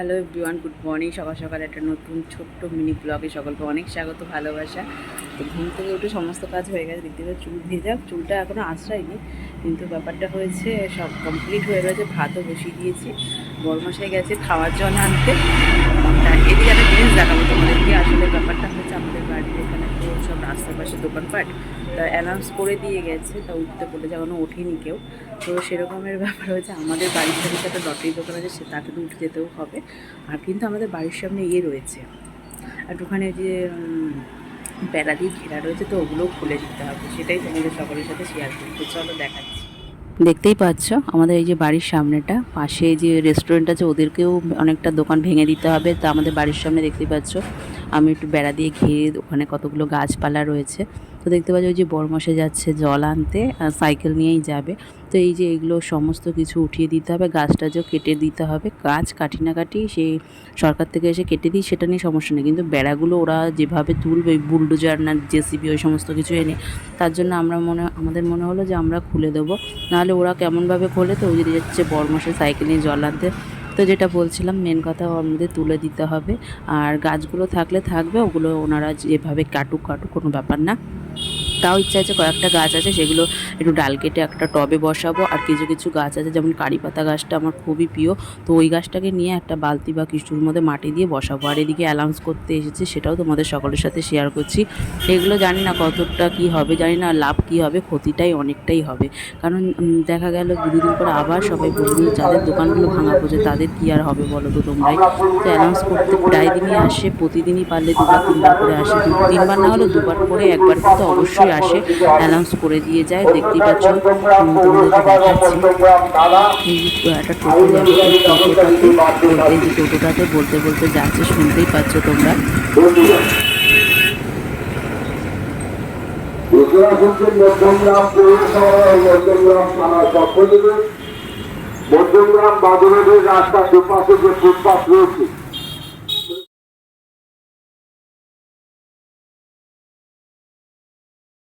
Hello everyone, good morning. সকাল সকাল একটা নতুন ছোট্ট মিনি ব্লগে সকলকে অনেক স্বাগত, ভালোবাসা। তো ঘুম থেকে উঠে সমস্ত কাজ হয়ে গেছে, দেখতে পাচ্ছি চুল ভেজা, চুলটা এখনও আশ্রয়নি কিন্তু ব্যাপারটা হয়েছে সব কমপ্লিট হয়ে গেছে, ভাতও বসিয়ে দিয়েছি। বড় মশাই গেছে খাওয়ার জন্য আনতে তা এদিকে একটা জিনিস দেখাবো তোমাদেরকে আসলে ব্যাপারটা হচ্ছে আমাদের বাড়ির এখানে তো সব দোকানপাট তা অ্যানাউন্স করে দিয়ে গেছে, তা উঠতে পড়ে এখনও ওঠেনি কেউ। তো সেরকমের ব্যাপার হয়েছে, আমাদের বাড়ির সামনে একটা লটারি দোকান আছে, সে তাকে তো উঠে যেতেও হবে। আর কিন্তু আমাদের বাড়ির সামনে ইয়ে রয়েছে। আর ওখানে যে বেড়া দিয়ে ঘেরা রয়েছে, তো ওগুলোও খুলে দিতে হবে। সেটাই তোমাদের সকলের সাথে শেয়ার করতে চলো দেখাচ্ছি। দেখতেই পাচ্ছ, আমাদের এই যে বাড়ির সামনেটা, পাশে যে রেস্টুরেন্ট আছে, ওদেরকেও অনেকটা দোকান ভেঙে দিতে হবে। তা আমাদের বাড়ির সামনে দেখতেই পাচ্ছ। আমি একটু বেড়া দিয়ে ঘিরে ওখানে কতগুলো গাছপালা রয়েছে। তো দেখতে পাচ্ছি ওই যে বরমশে যাচ্ছে জল আনতে সাইকেল নিয়েই যাবে। তো এই যে এগুলো সমস্ত কিছু উঠিয়ে দিতে হবে গাছটা যে কেটে দিতে হবে। গাছ কাটি না কাটি সেই সরকার থেকে এসে কেটে দিই, সেটা নিয়ে সমস্যা নেই। কিন্তু বেড়াগুলো ওরা যেভাবে তুলবে, ওই বুলডোজার না জেসিবি, ওই সমস্ত কিছু এনে, তার জন্য আমরা মনে, আমাদের মনে হলো যে আমরা খুলে দেবো। নাহলে ওরা কেমনভাবে খোলে তো, ওই যে যাচ্ছে বরমশে সাইকেল নিয়ে জল আনতে। তো যেটা বলছিলাম মেন কথা আমাদের তুলে দিতে হবে। আর গাছগুলো থাকলে থাকবে, ওগুলো ওনারা যেভাবে কাটুক কাটুক, কোনো ব্যাপার না। তাও ইচ্ছা আছে কয়েকটা গাছ আছে, সেগুলো একটু ডাল কেটে একটা টবে বসাবো। আর কিছু কিছু গাছ আছে, যেমন কারি পাতা গাছটা আমার খুবই প্রিয়। তো ওই গাছটাকে নিয়ে একটা বালতি বা কিছুর মধ্যে মাটি দিয়ে বসাবো। আর এদিকে অ্যালাউন্স করতে এসেছে, সেটাও তোমাদের সকলের সাথে শেয়ার করছি। এগুলো জানি না কতটা কি হবে, জানি না লাভ কি হবে, ক্ষতিটাই অনেকটাই হবে। কারণ দেখা গেল দুদিন পরে আবার সবাই বলবে যাদের দোকানগুলো ভাঙা পড়ছে, তাদের কি আর হবে বলো তো তোমরাই? তো অ্যানাউন্স করতে প্রায় দিনই আসে, প্রতিদিনই পারলে দুবার, তিনবার করে আসে। তিনবার না হলে দুবার করে একবার কিন্তু অবশ্যই আসে। অ্যানাউন্স করে দিয়ে যায়। দেখতেই পাচ্ছ টোটোটাতে। বলতে বলতে যাচ্ছে, শুনতেই পাচ্ছ তোমরা। মধ্যমগ্রাম পৌরসভা মধ্যমগ্রাম থানার পক্ষ থেকে মধ্যমগ্রাম রাস্তার দুপাশে যে ফুটপাথ রয়েছে